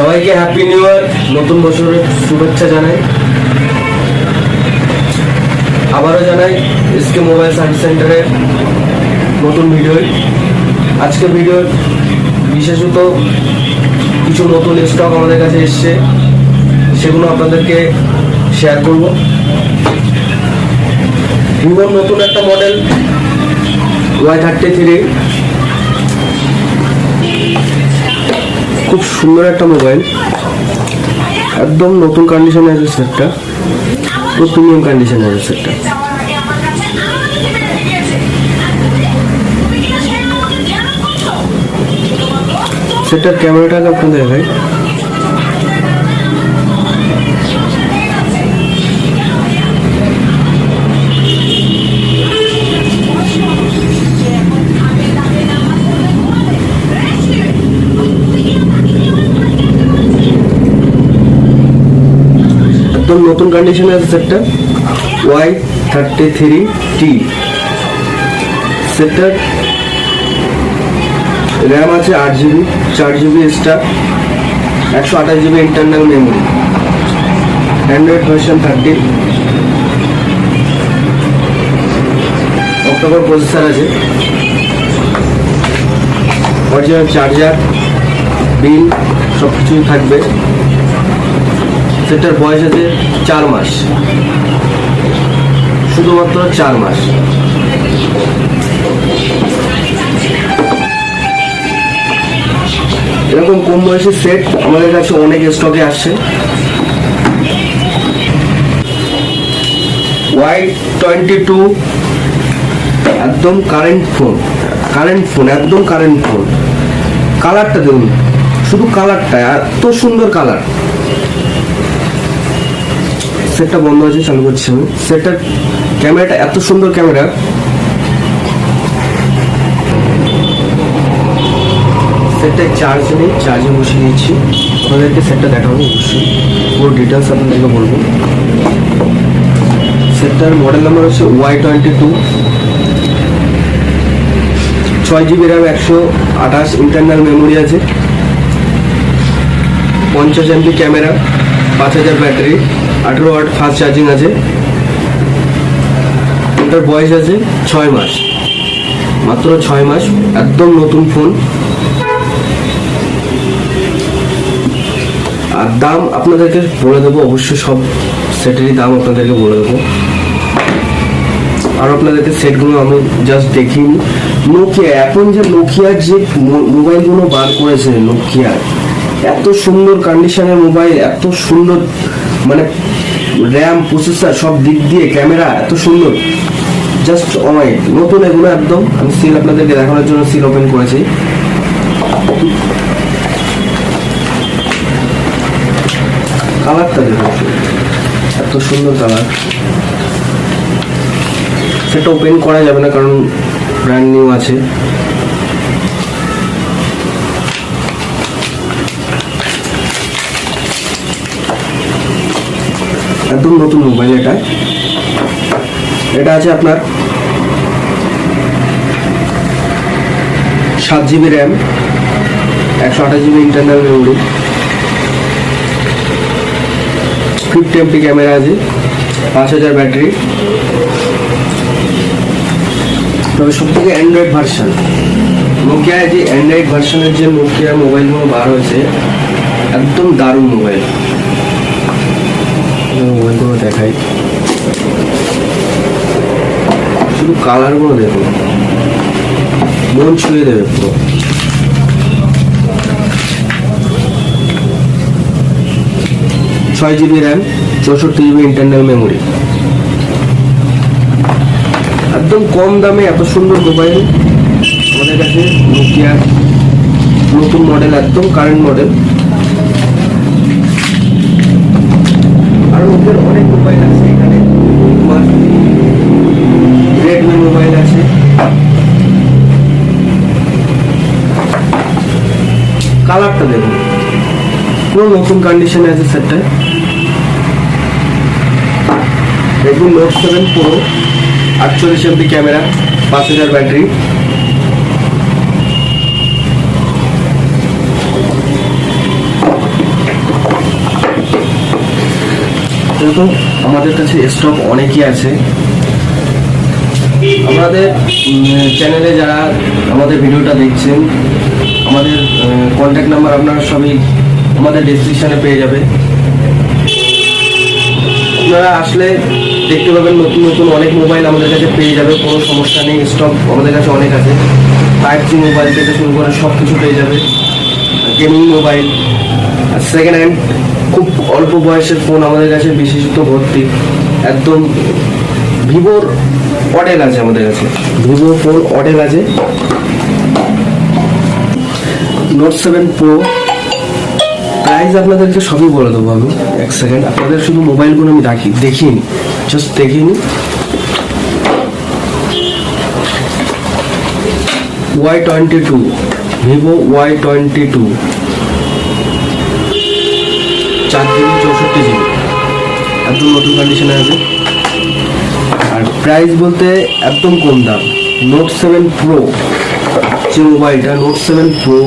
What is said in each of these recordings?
সবাইকে happy new year নতুন বছরের শুভেচ্ছা জানাই। আবারও জানাই এসকে মোবাইল সার্ভিস সেন্টারের নতুন ভিডিও আজকে ভিডিওর বিশেষত কিছু নতুন স্টক আমাদের কাছে এসছে, সেগুলো আপনাদেরকে শেয়ার করব। ভিভোর নতুন একটা মডেল ওয়াই থার্টি থ্রি খুব সুন্দর একটা মোবাইল। একদম নতুন কন্ডিশনে আছে সেটটা, পুরো প্রিমিয়াম কন্ডিশনে আছে সেটটা। সেটার ক্যামেরাটা আপনাদের দেখাই। কন্ডিশনে আছে সেটটা ওয়াই থার্টি থ্রি টি সেটটার র্যাম আছে আট জিবি চার জিবি এক্সট্রা একশো আঠাশ GB internal memory Android version thirty October processor আছে অরিজিনাল চার্জার বিল সব কিছুই থাকবে। সেটার বয়স আছে চার মাস। শুধুমাত্র চার মাস। এরকম কম বয়সের সেট আমাদের কাছে অনেক স্টকে আসছে। ওয়াই টোয়েন্টি টু একদম কারেন্ট ফোন কারেন্ট ফোন একদম কারেন্ট ফোন কালারটা দেখুন, শুধু কালারটা এত সুন্দর কালার সেটটা বন্ধ আছে, চালু করছি আমি। সেটটার ক্যামেরাটা, এত সুন্দর ক্যামেরা। সেটটা চার্জ নেই চার্জে বসিয়ে দিচ্ছি আপনাদেরকে সেটটা দেখাবো অবশ্যই। পুরো ডিটেলস আপনাদেরকে বলব। সেটটার মডেল নাম্বার হচ্ছে ওয়াই টোয়েন্টি টু ছয় জিবি র্যাম একশো আঠাশ ইন্টারনাল মেমোরি আছে। পঞ্চাশ এমপি ক্যামেরা পাঁচ হাজার ব্যাটারি আঠেরো ওয়াট ফাস্ট চার্জিং আছে। এটার বয়স আছে ছয় মাস। মাত্র ছয় মাস, একদম নতুন ফোন আর দাম আপনাদেরকে বলে দেবো, অবশ্যই সব সেটেরই দাম আপনাদেরকে বলে দেবো। আর আপনাদেরকে সেটগুলো আমি জাস্ট দেখিনি। নোকিয়া এখন যে নোকিয়ার যে মোবাইলগুলো বার করেছে নোকিয়া এত সুন্দর কন্ডিশনের মোবাইল এত সুন্দর মানে র্যাম, প্রসেসর সব দিক দিয়ে, ক্যামেরা এত সুন্দর। জাস্ট অমাইক নতুন এগুলো একদম। আমি সিল আপনাদেরকে দেখানোর জন্য সিল ওপেন করেছি। কালারটা দেখুন। এত সুন্দর কালার। সেটা ওপেন করা যাবে না, কারণ ব্র্যান্ড নিউ আছে। একদম নতুন মোবাইল এটা এটা আছে আপনার সাত জিবি র্যাম, একশো আঠাশ GB internal memory fifty MP camera আছে, পাঁচ হাজার ব্যাটারি তবে সব থেকে অ্যান্ড্রয়েড ভার্সন নোকিয়া যে অ্যান্ড্রয়েড ভার্সনের যে নোকিয়া মোবাইলগুলো বার হয়েছে, একদম দারুণ মোবাইল মোবাইলগুলো দেখাই শুধু কালারগুলো দেখুন। মন ছুঁয়ে দেবে পুরো। ছয় জিবি র্যাম চৌষট্টি জিবি ইন্টারনাল মেমোরি একদম কম দামে এত সুন্দর মোবাইল আমাদের কাছে নোকিয়া নতুন মডেল একদম কারেন্ট মডেল আর অনেক মোবাইল আছে এখানে। মোবাইল আছে। কালারটা দেখুন। পুরো নতুন কন্ডিশনে আছে সেটটা রেডমি নোট সেভেন প্রো আটচল্লিশ এমপি ক্যামেরা পাঁচ হাজার ব্যাটারি দেখুন আমাদের কাছে স্টক অনেকই আছে। আমাদের চ্যানেলে যারা আমাদের ভিডিওটা দেখছেন, আমাদের কন্ট্যাক্ট নাম্বার আপনারা সবই আমাদের ডিসক্রিপশানে পেয়ে যাবে। আপনারা আসলে দেখতে পাবেন নতুন নতুন অনেক মোবাইল আমাদের কাছে পেয়ে যাবে, কোনো সমস্যা নেই স্টক আমাদের কাছে অনেক আছে। ফাইভ জি মোবাইল থেকে শুরু করে সব কিছু পেয়ে যাবে গেমিং মোবাইল সেকেন্ড হ্যান্ড খুব অল্প বয়সের ফোন আমাদের কাছে বিশেষত ভর্তি। একদম ভিভোর অডেল আছে আমাদের কাছে। ভিভো ফোন অডেল আছে। নোট সেভেন প্রো প্রাইস আপনাদেরকে সবই বলে দেবো আমি, এক সেকেন্ড আপনাদের শুধু মোবাইলগুলো আমি রাখি, দেখিয়ে নিই জাস্ট দেখিয়ে নিই Y twenty two Vivo Y twenty two চার জিবি চৌষট্টি জিবি একদম নতুন কন্ডিশনে আছে। আর প্রাইস বলতে একদম কম দাম। নোট সেভেন প্রো যে মোবাইলটা নোট সেভেন প্রো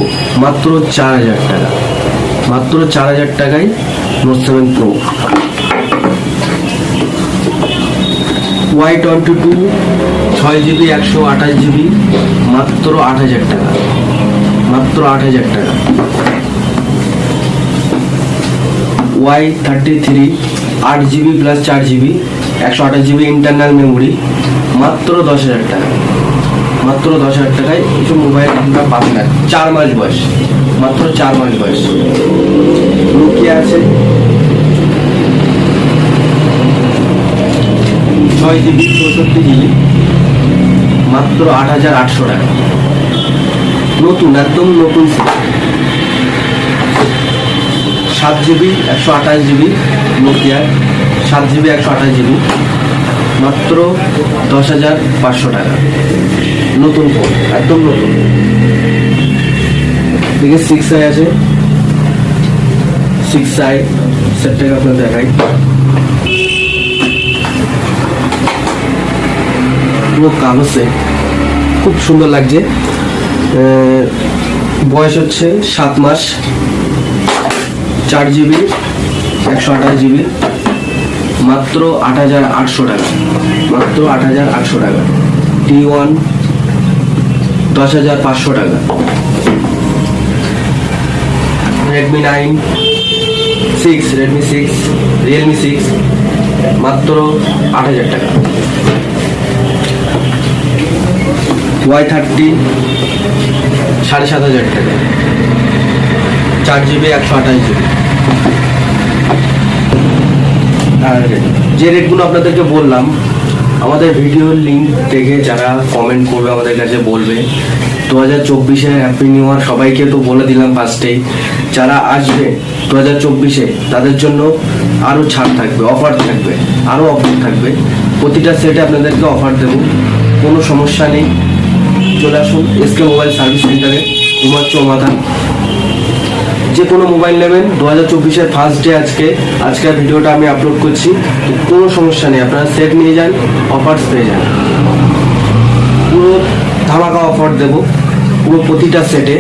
মাত্র চার হাজার টাকা। মাত্র চার হাজার টাকায় Note seven Pro Y twenty two ছয় জিবি একশো আঠাশ জিবি মাত্র আট হাজার টাকা। মাত্র আট হাজার টাকা। ওয়াই থার্টি থ্রি আট জিবি প্লাস চার জিবি একশো আঠাশ জিবি ইন্টারনাল মেমোরি মাত্র দশ হাজার টাকা। মাত্র দশ হাজার টাকায় কিছু মোবাইল আপনারা পাবেন না। চার মাস বয়স। মাত্র চার মাস বয়স। নোকিয়া আছে। ছয় জিবি চৌষট্টি জিবি মাত্র আট হাজার আটশো টাকা। নতুন, একদম নতুন set। সাত জিবি একশো আঠাশ জিবি নোকিয়ার সাত জিবি একশো আঠাশ জিবি মাত্র দশ হাজার পাঁচশো টাকা। নতুন ফোন একদম নতুন। দেখে সিক্স আই আছে। সিক্স আই সেটটাকে আপনার দেখাই। পুরো কাগজে খুব সুন্দর লাগছে। বয়স হচ্ছে সাত মাস। চার জিবি একশো আঠাশ জিবি মাত্র আট হাজার আটশো টাকা, মাত্র আট হাজার আটশো টাকা। টি ওয়ান দশ হাজার পাঁচশো টাকা। Redmi nine six Redmi six Realme six মাত্র আট হাজার টাকা। ওয়াই থার্টি সাড়ে সাত হাজার টাকা। চার জিবি একশো আঠাশ জিবি। আর যে রেটগুলো আপনাদেরকে বললাম, আমাদের ভিডিওর লিঙ্ক দেখে যারা কমেন্ট করবে আমাদের কাছে বলবে। দু হাজার চব্বিশে হ্যাপি নিউ ইয়ার সবাইকে তো বলে দিলাম ফার্স্টেই যারা আসবে দু হাজার চব্বিশে, তাদের জন্য আরও ছাড় থাকবে অফার থাকবে, আরও অফার থাকবে। প্রতিটা সেটে আপনাদেরকে অফার দেবো, কোনো সমস্যা নেই। চলে আসুন এসকে মোবাইল সার্ভিস সেন্টারে উমার চৌমাথা যে কোনো মোবাইল নেবেন। দু হাজার চব্বিশের ফার্স্ট ডে আজকে। আজকের ভিডিওটা আমি আপলোড করছি। কোনো সমস্যা নেই, আপনারা সেট নিয়ে যান অফার্স পেয়ে যান। পুরো ধামাকা অফার দেবো। পুরো প্রতিটা সেটে